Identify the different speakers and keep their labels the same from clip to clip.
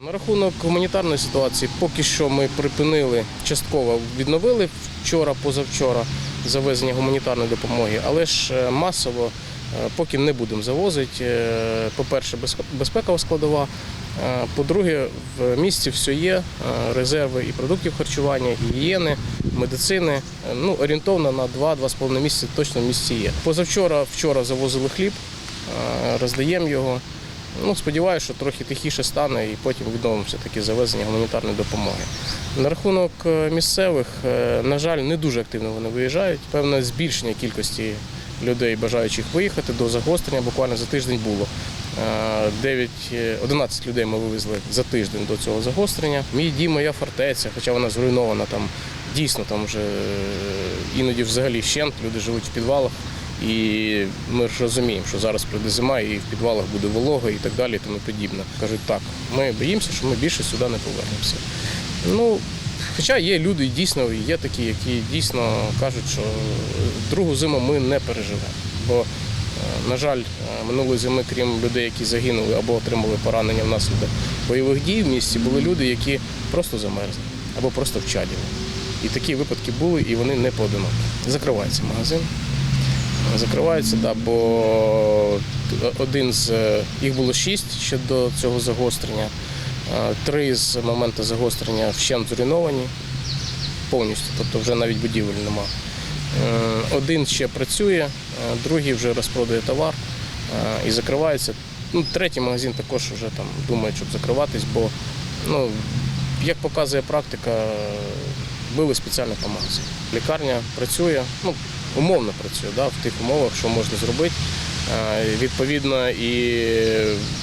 Speaker 1: На рахунок гуманітарної ситуації, поки що ми припинили частково відновили вчора, позавчора завезення гуманітарної допомоги, але ж е, масово е, поки не будемо завозити. Е, По-перше, безпе- безпекова складова. По-друге, в місті все є, резерви і продуктів харчування, і гігієни, медицини. Ну, орієнтовно на 2-2,5 місяці точно в місті є. Позавчора вчора завозили хліб, роздаємо його. Ну, сподіваюся, що трохи тихіше стане і потім відновимося таки завезення гуманітарної допомоги. На рахунок е, місцевих, е, на жаль, не дуже активно вони виїжджають. Певне збільшення кількості людей, бажаючих виїхати до загострення буквально за тиждень було. Е, 9, е, 11 людей ми вивезли за тиждень до цього загострення. Мій дім, моя фортеця, хоча вона зруйнована там. Дійсно, там вже іноді взагалі щент, люди живуть в підвалах. І ми ж розуміємо, що зараз прийде зима і в підвалах буде волога і так далі, і тому подібне. Кажуть, так, ми боїмося, що ми більше сюди не повернемося. Ну, хоча є люди, дійсно, є такі, які дійсно кажуть, що другу зиму ми не переживемо. Бо, е, на жаль, е, минулої зими, крім людей, які загинули або отримали поранення внаслідок бойових дій в місті, були люди, які просто замерзли або просто вчаділи. І такі випадки були, і вони не поодинокі. Закривається магазин. Закривається, да, бо один з е, їх було шість ще до цього загострення. Е, Три з моменту загострення вщент зруйновані повністю, тобто вже навіть будівель нема. Е, Один ще працює, другий вже розпродає товар і закривається. Ну, третій магазин також вже там думає, щоб закриватись, бо ну, як показує практика, били спеціально по. Лікарня працює, ну, умовно працює да, в тих умовах, що можна зробити. Е, Відповідно, і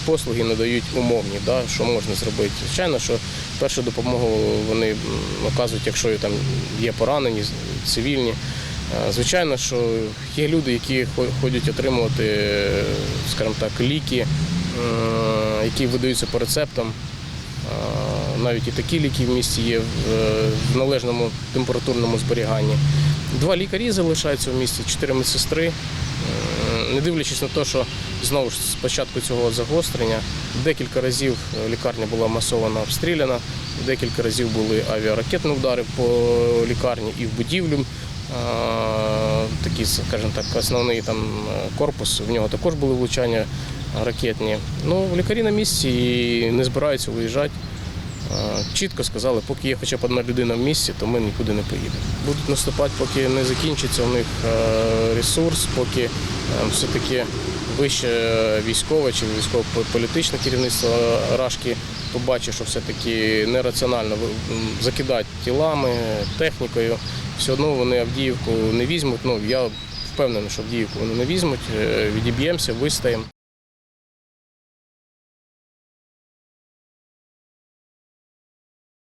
Speaker 1: послуги надають умовні, да, що можна зробити. Звичайно, що першу допомогу вони оказують, якщо там є поранені, цивільні. Е, Звичайно, що є люди, які ходять отримувати, е, скажімо так, ліки, які видаються по рецептам. Навіть і такі ліки в місті є в належному температурному зберіганні. Два лікарі залишаються в місті, чотири медсестри. Не дивлячись на те, що знову ж з початку цього загострення декілька разів е, лікарня була масово обстріляна, декілька разів були авіаракетні удари по лікарні і в будівлю. Такий, скажімо так, основний там е, корпус, в нього також були влучання ракетні. Ну, лікарі на місці і не збираються виїжджати. Е, Чітко сказали, поки є хоча б одна людина в місті, то ми нікуди не поїдемо. Будуть наступати, поки не закінчиться у них е, ресурс, поки е, все-таки вище військове чи військово-політичне керівництво Рашки побачить, що все-таки нераціонально закидати тілами, технікою. Все одно вони Авдіївку не візьмуть. Ну, я впевнений, що Авдіївку вони не візьмуть, відіб'ємося, вистоїмо.